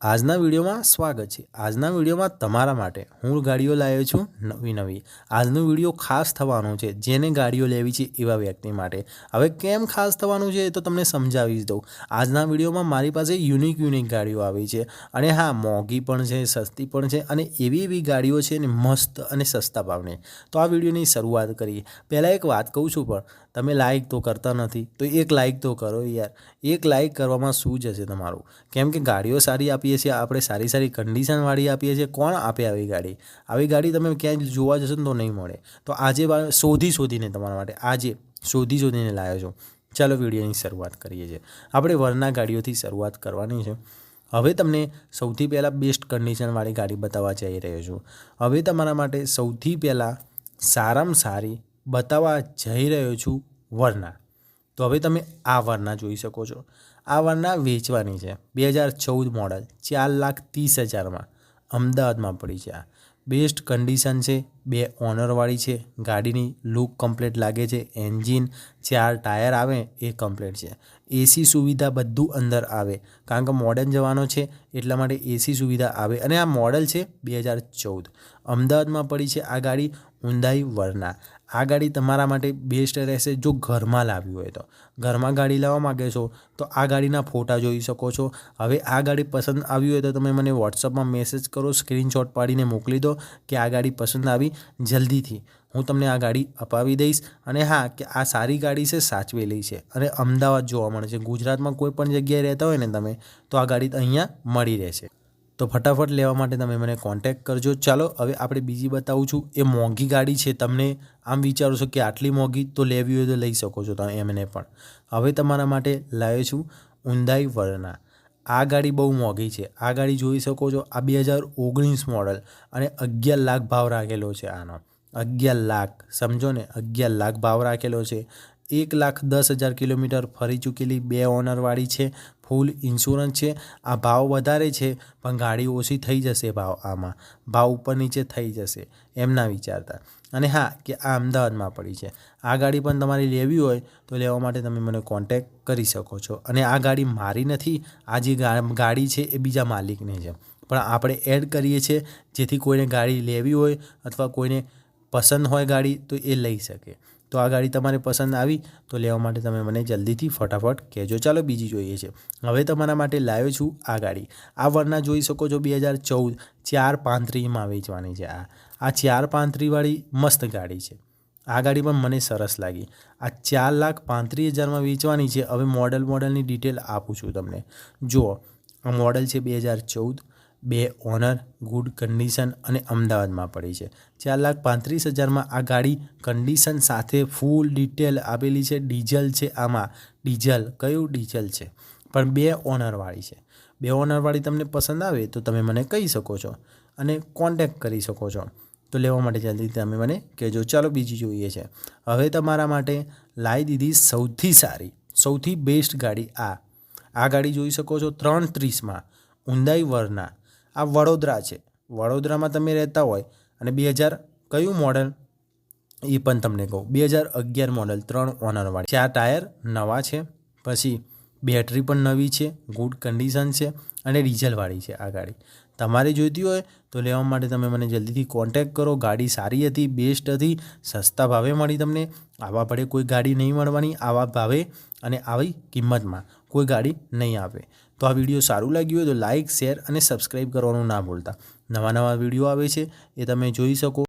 આજના વિડીયોમાં સ્વાગત છે. આજના વિડીયોમાં તમારા માટે હું ગાડીઓ લાવ્યો છું નવી નવી. આજનો વીડિયો ખાસ થવાનો છે. જેને ગાડીઓ લેવી છે એવા વ્યક્તિ માટે. હવે કેમ ખાસ થવાનું છે એ તો તમને સમજાવી દઉં. આજના વિડીયોમાં મારી પાસે યુનિક યુનિક ગાડીઓ આવી છે. અને હા, મોંઘી પણ છે, સસ્તી પણ છે અને એવી એવી ગાડીઓ છે ને મસ્ત અને સસ્તા ભાવની. તો આ વિડીયોની શરૂઆત કરીએ. પહેલાં એક વાત કહું છું પણ, તમે લાઇક તો કરતા નથી. તો એક લાઇક તો કરો યાર. એક લાઇક કરવામાં શું જશે તમારું? કેમ કે ગાડીઓ સારી આપીએ છીએ, આપણે સારી સારી કન્ડિશનવાળી આપીએ છીએ, કોણ આપે આવી ગાડી? આવી ગાડી તમે ક્યાંય જોવા જશો ને તો નહીં મળે. તો આજે શોધી શોધીને તમારા માટે, આજે શોધી શોધીને લાવ્યો છું. ચાલો વિડીયોની શરૂઆત કરીએ છીએ. આપણે વરના ગાડીઓથી શરૂઆત કરવાની છે. હવે તમને સૌથી પહેલાં બેસ્ટ કન્ડિશનવાળી ગાડી બતાવવા જઈ રહ્યો છું. હવે તમારા માટે સૌથી પહેલાં સારામાં સારી બતાવવા જઈ રહ્યો છું વરના. તો હવે તમે આ વરના જોઈ શકો છો. આ વરના વેચવાની છે. બે હજાર ચૌદ મોડલ ચાર લાખ ત્રીસ હજારમાં અમદાવાદમાં પડી છે આ. બેસ્ટ કન્ડિશન છે. બે ઓનરવાળી છે. ગાડીની લુક કમ્પ્લેટ લાગે છે. એન્જિન ચાર ટાયર આવે એ કમ્પ્લેટ છે. એસી સુવિધા બધું અંદર આવે. કારણ કે મોડર્ન જવાનો છે એટલા માટે એસી સુવિધા આવે. અને આ મોડલ છે બે હજાર ચૌદ. અમદાવાદમાં પડી છે આ ગાડી ઊંધાઈ વરના આ ગાડી તમારા માટે બેસ્ટ રહેશે જો ઘરમાં લાવી હોય તો. ઘરમાં ગાડી લાવવા માગે છો, તો આ ગાડીના ફોટા જોઈ શકો છો. હવે આ ગાડી પસંદ આવી હોય તો તમે મને વોટ્સઅપમાં મેસેજ કરો સ્ક્રીનશોટ પાડીને મોકલી દો કે આ ગાડી પસંદ આવી જલ્દીથી. હું તમને આ ગાડી અપાવી દઈશ અને હા, કે આ સારી ગાડી છે, સાચવેલી છે અને અમદાવાદ જોવા મળે છે. ગુજરાતમાં કોઈ પણ જગ્યાએ રહેતા હોય ને તમે, તો આ ગાડી અહીંયા મળી રહેશે. તો ફટાફટ લેવા માટે તમે મને કોન્ટેક્ટ કરજો. ચાલો, હવે આપણે બીજી બતાવું છું. એ મોંઘી ગાડી છે. તમને આમ વિચારો છો કે આટલી મોંઘી, તો લેવી હોય તો લઈ શકો છો તમે એમને પણ. હવે તમારા માટે લાવ્યો છું ઊંધાઈ વર્ણા આ ગાડી બહુ મોંઘી છે. આ ગાડી જોઈ શકો છો. આ બે હજાર ઓગણીસ મોડલ અને અગિયાર લાખ ભાવ રાખેલો છે આનો. અગિયાર લાખ, સમજો ને, અગિયાર લાખ ભાવ રાખેલો છે. એક લાખ દસ હજાર કિલોમીટર ફરી ચૂકેલી બે ઓનરવાળી છે. ફૂલ ઇન્સ્યોરન્સ છે. આ ભાવ વધારે છે, પણ ગાડી ઓછી થઈ જશે ભાવ આમાં. ભાવ ઉપર નીચે થઈ જશે, એમના વિચારતા. અને હા, કે આ અમદાવાદમાં પડી છે. આ ગાડી પણ તમારે લેવી હોય, તો લેવા માટે તમે મને કોન્ટેક્ટ કરી શકો છો. અને આ ગાડી મારી નથી, આ જે ગાડી છે એ બીજા માલિકની છે. પણ આપણે એડ કરીએ છીએ, જેથી કોઈને ગાડી લેવી હોય અથવા કોઈને પસંદ હોય ગાડી, તો એ લઈ શકે. તો આ ગાડી તમારે પસંદ આવી તો લેવા માટે તમે મને જલ્દીથી ફટાફટ કહેજો. ચાલો બીજી જોઈએ છે. હવે તમારા માટે લાવ્યો છું આ ગાડી. આ વરના જોઈ શકો છો બે હજાર ચૌદ ચાર પાંત્રીમાં વેચવાની છે આ. આ ચાર પાંત્રીવાળી મસ્ત ગાડી છે. આ ગાડી પણ મને સરસ લાગી. આ ચાર લાખ પાંત્રીસ હજારમાં વેચવાની છે. હવે મોડલ મોડલની ડિટેલ આપું છું તમને. જુઓ, આ મોડલ છે બે હજાર ચૌદ. બે ઓનર, ગુડ કન્ડિશન અને અમદાવાદમાં પડી છે. ચાર લાખ પાંત્રીસ હજારમાં આ ગાડી કન્ડિશન સાથે ફૂલ ડિટેલ આપેલી છે. ડીઝલ છે આમાં. ડીઝલ, કયું ડીઝલ છે? પણ બે ઓનરવાળી છે. બે ઓનરવાળી તમને પસંદ આવે તો તમે મને કહી શકો છો અને કોન્ટેક્ટ કરી શકો છો. તો લેવા માટે જલ્દી તમે મને કહેજો. ચાલો બીજી જોઈએ છે. હવે તમારા માટે લાવી દીધી સૌથી સારી, સૌથી બેસ્ટ ગાડી આ. આ ગાડી જોઈ શકો છો ત્રણ ત્રીસમાં. ઊંધાઈ વરના. આ વડોદરા છે. વડોદરામાં તમે રહેતા હોય અને બે હજાર કયું મોડલ એ પણ તમને કહું. બે હજાર અગિયાર મોડલ ત્રણ ઓનરવાળી. ચાર ટાયર નવા છે. પછી બેટરી પણ નવી છે ગુડ કન્ડિશન છે અને ડીઝલવાળી છે આ ગાડી. તમારે જોઈતી હોય તો લેવા માટે તમે મને જલ્દીથી કોન્ટેક્ટ કરો. ગાડી સારી હતી બેસ્ટ હતી, સસ્તા ભાવે મળી તમને. આવા ભાડે કોઈ ગાડી નહીં મળવાની, આવા ભાવે અને આવી કિંમતમાં. કોઈ ગાડી નહીં આવે તો આ વીડિયો સારું લાગ્યું હોય તો લાઇક શેર અને સબસ્ક્રાઈબ કરવાનું ના ભૂલતા. નવા નવા વીડિયો આવે છે એ તમે જોઈ શકો.